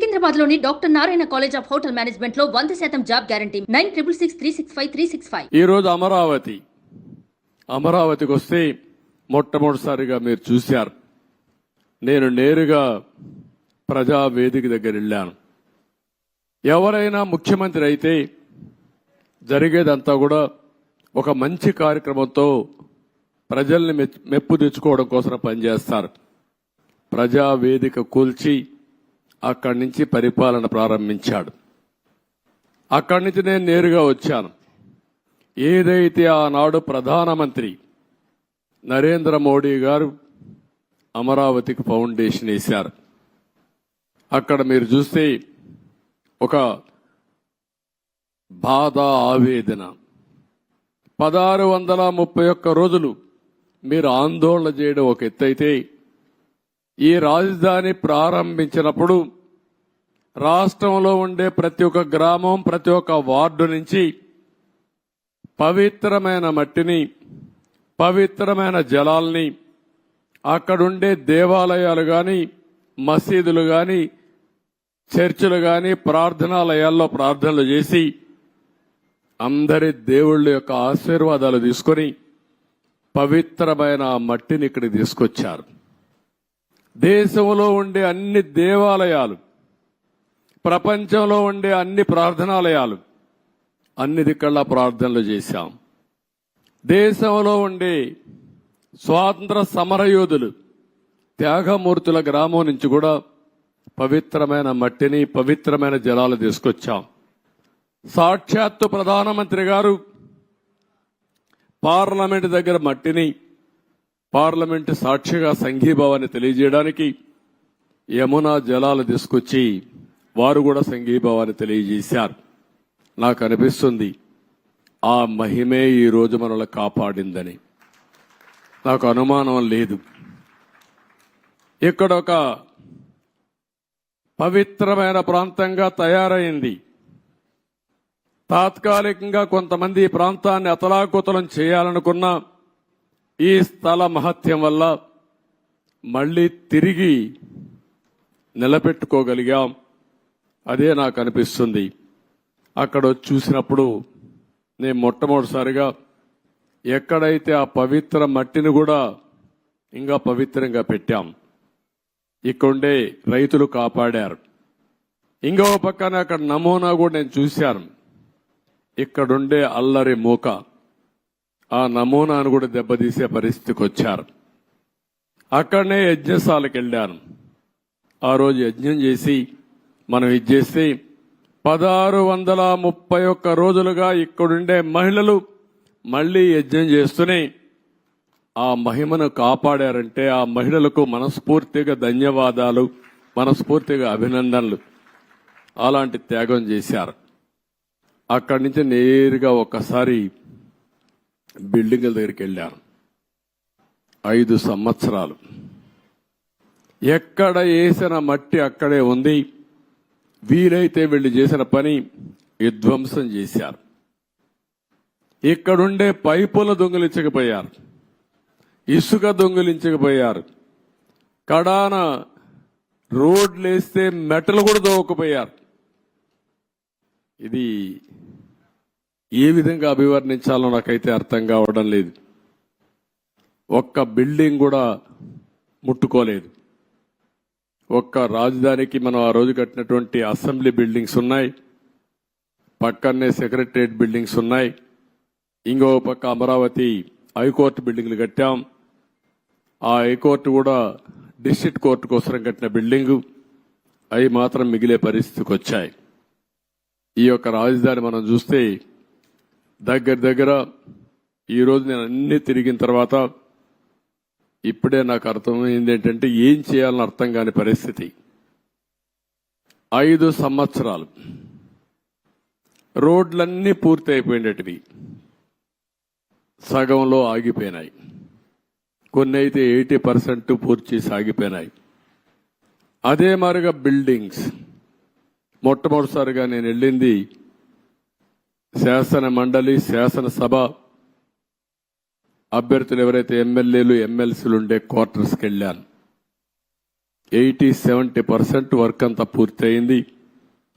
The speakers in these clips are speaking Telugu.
సికింద్రాబాద్లోని doctor Narayana college of hotel మేనేజ్మెంట్లో వంద శాతం job guarantee. Nine triple six three six five three six five. రోజు అమరావతి. అమరావతికి వస్తే మొట్టమొదటిసారిగా మీరు చూశారు. నేను నేరుగా ప్రజా వేదిక దగ్గర వెళ్ళాను. ఎవరైనా ముఖ్యమంత్రి అయితే జరిగేదంతా కూడా ఒక మంచి కార్యక్రమంతో ప్రజల్ని మెప్పు తెచ్చుకోవడం కోసం పనిచేస్తారు. ప్రజా వేదిక కూల్చి అక్కడి నుంచి పరిపాలన ప్రారంభించాడు. అక్కడి నుంచి నేను నేరుగా వచ్చాను. ఏదైతే ఆనాడు ప్రధానమంత్రి నరేంద్ర మోడీ గారు అమరావతికి ఫౌండేషన్ వేశారు. అక్కడ మీరు చూస్తే ఒక బాధ ఆవేదన. పదహారు వందల ముప్పై ఒక్క రోజులు మీరు ఆందోళన చేయడం ఒక ఎత్తైతే ఈ రాజధాని ప్రారంభించినప్పుడు రాష్ట్రంలో ఉండే ప్రతి ఒక్క గ్రామం ప్రతి ఒక్క వార్డు నుంచి పవిత్రమైన మట్టిని పవిత్రమైన జలాల్ని అక్కడుండే దేవాలయాలు కానీ మసీదులు కానీ చర్చిలు కానీ ప్రార్థనాలయాల్లో ప్రార్థనలు చేసి అందరి దేవుళ్ళ యొక్క ఆశీర్వాదాలు తీసుకొని పవిత్రమైన ఆ మట్టిని ఇక్కడికి తీసుకొచ్చారు. దేశంలో ఉండే అన్ని దేవాలయాలు ప్రపంచంలో ఉండే అన్ని ప్రార్థనాలయాలు అన్ని దిక్కల్లా ప్రార్థనలు చేశాం. దేశంలో ఉండే స్వాతంత్ర సమరయోధులు త్యాగమూర్తుల గ్రామం నుంచి కూడా పవిత్రమైన మట్టిని పవిత్రమైన జలాలు తీసుకొచ్చాం. సాక్షాత్తు ప్రధానమంత్రి గారు పార్లమెంట్ దగ్గర మట్టిని పార్లమెంట్ సాక్షిగా సంఘీభావాన్ని తెలియజేయడానికి యమునా జలాలు తీసుకొచ్చి వారు కూడా సంఘీభావాన్ని తెలియజేశారు. నాకు అనిపిస్తుంది ఆ మహిమే ఈ మనల్ని కాపాడిందని. నాకు అనుమానం లేదు. ఇక్కడ ఒక పవిత్రమైన ప్రాంతంగా తయారైంది. తాత్కాలికంగా కొంతమంది ఈ ప్రాంతాన్ని అతలాకుతలం చేయాలనుకున్న ఈ స్థల మహత్యం వల్ల మళ్ళీ తిరిగి నిలబెట్టుకోగలిగాం. అదే నాకు అనిపిస్తుంది. అక్కడ చూసినప్పుడు నేను మొట్టమొదటిసారిగా ఎక్కడైతే ఆ పవిత్ర మట్టిని కూడా ఇంకా పవిత్రంగా పెట్టాం ఇక్కడుండే రైతులు కాపాడారు. ఇంకో పక్కన అక్కడ నమూనా కూడా నేను చూశాను. ఇక్కడుండే అల్లరి మూక. ఆ నమూనాను కూడా దెబ్బతీసే పరిస్థితికి వచ్చారు. అక్కడనే యజ్ఞశాలకు వెళ్ళాను ఆ రోజు యజ్ఞం చేసి మనం ఇది చేస్తే పదహారు వందల ముప్పై ఒక్క రోజులుగా ఇక్కడుండే మహిళలు మళ్ళీ యజ్ఞం చేస్తూనే ఆ మహిమను కాపాడారంటే ఆ మహిళలకు మనస్ఫూర్తిగా ధన్యవాదాలు మనస్ఫూర్తిగా అభినందనలు. అలాంటి త్యాగం చేశారు. అక్కడి నుంచి నేరుగా ఒక్కసారి బిల్డింగ్ల దగ్గరికి వెళ్ళాను ఐదు సంవత్సరాలు. ఎక్కడ వేసిన మట్టి అక్కడే ఉంది. వీలైతే వీళ్ళు చేసిన పని విధ్వంసం చేశారు. ఇక్కడుండే పైపుల దొంగిలించకపోయారు. ఇసుక దొంగిలించకపోయారు. కడాన రోడ్లు వేస్తే మెటలు కూడా దోవకపోయారు. ఇది ఏ విధంగా అభివర్ణించాలో నాకైతే అర్థం కావడం లేదు. ఒక్క బిల్డింగ్ కూడా ముట్టుకోలేదు. ఒక్క రాజధానికి మనం ఆ రోజు కట్టినటువంటి అసెంబ్లీ బిల్డింగ్స్ ఉన్నాయి. పక్కనే సెక్రటరియట్ బిల్డింగ్స్ ఉన్నాయి. ఇంకో పక్క అమరావతి హైకోర్టు బిల్డింగ్లు కట్టాం. ఆ హైకోర్టు కూడా డిస్ట్రిక్ట్ కోర్టు కోసం కట్టిన బిల్డింగు. అవి మాత్రం మిగిలే పరిస్థితికి వచ్చాయి. ఈ యొక్క రాజధాని మనం చూస్తే దగ్గర దగ్గర ఈరోజు నేను అన్ని తిరిగిన తర్వాత ఇప్పుడే నాకు అర్థమైంది ఏంటంటే ఏం చేయాలని అర్థం కాని పరిస్థితి. ఐదు సంవత్సరాలు. రోడ్లన్నీ పూర్తి అయిపోయినటివి సగంలో ఆగిపోయినాయి. కొన్ని అయితే ఎయిటీ పర్సెంట్ పూర్తి చేసి ఆగిపోయినాయి అదే మారిగా బిల్డింగ్స్. మొట్టమొదటిసారిగా నేను వెళ్ళింది శాసన మండలి శాసనసభ అభ్యర్థులు ఎవరైతే ఎమ్మెల్యేలు ఎమ్మెల్సీలు ఉండే క్వార్టర్స్కి వెళ్ళాను. ఎయిటీ సెవెంటీ పర్సెంట్ వర్క్ అంతా పూర్తయింది.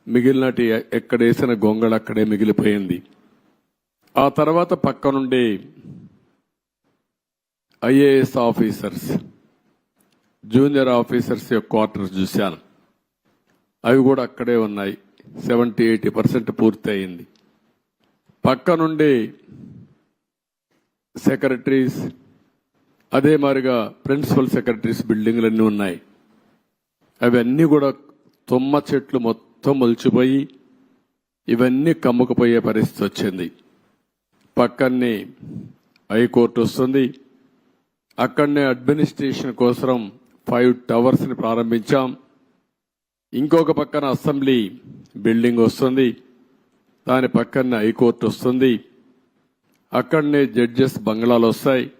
మిగిలినటి ఎక్కడ వేసిన గొంగళ అక్కడే మిగిలిపోయింది. ఆ తర్వాత పక్క నుండి ఐఏఎస్ ఆఫీసర్స్ జూనియర్ ఆఫీసర్స్ యొక్క క్వార్టర్స్ చూశాను. అవి కూడా అక్కడే ఉన్నాయి. సెవెంటీ ఎయిటీ పర్సెంట్ పూర్తి అయింది పక్క నుండి సెక్రటరీస్ అదే మాదిరిగా ప్రిన్సిపల్ సెక్రటరీస్ బిల్డింగ్లన్నీ ఉన్నాయి. అవన్నీ కూడా తుమ్మ చెట్లు మొత్తం మొలిచిపోయి ఇవన్నీ కమ్ముకుపోయే పరిస్థితి వచ్చింది. పక్కనే హైకోర్టు వస్తుంది. అక్కడనే అడ్మినిస్ట్రేషన్ కోసం ఫైవ్ టవర్స్ని ప్రారంభించాం. ఇంకొక పక్కన అసెంబ్లీ బిల్డింగ్ వస్తుంది. దాని పక్కన హైకోర్టు వస్తుంది. అక్కడనే జడ్జెస్ బంగ్లాలు వస్తాయి.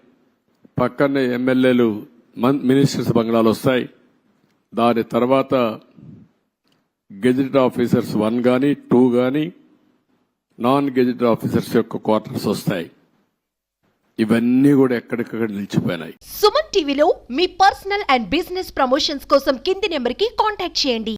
పక్కనే ఎమ్మెల్యేలు మన్- మినిస్టర్స్ బంగ్లాలు వస్తాయి. దాని తర్వాత గెజిటెడ్ ఆఫీసర్స్ వన్ కానీ టూ కానీ నాన్ గెజిటెడ్ ఆఫీసర్స్ యొక్క క్వార్టర్స్ వస్తాయి. ఇవన్నీ కూడా ఎక్కడికక్కడ నిలిచిపోయినాయి. సుమన్ టీవీలో మీ పర్సనల్ అండ్ బిజినెస్ ప్రమోషన్స్ కోసం కింది నెంబర్కి కాంటాక్ట్ చేయండి.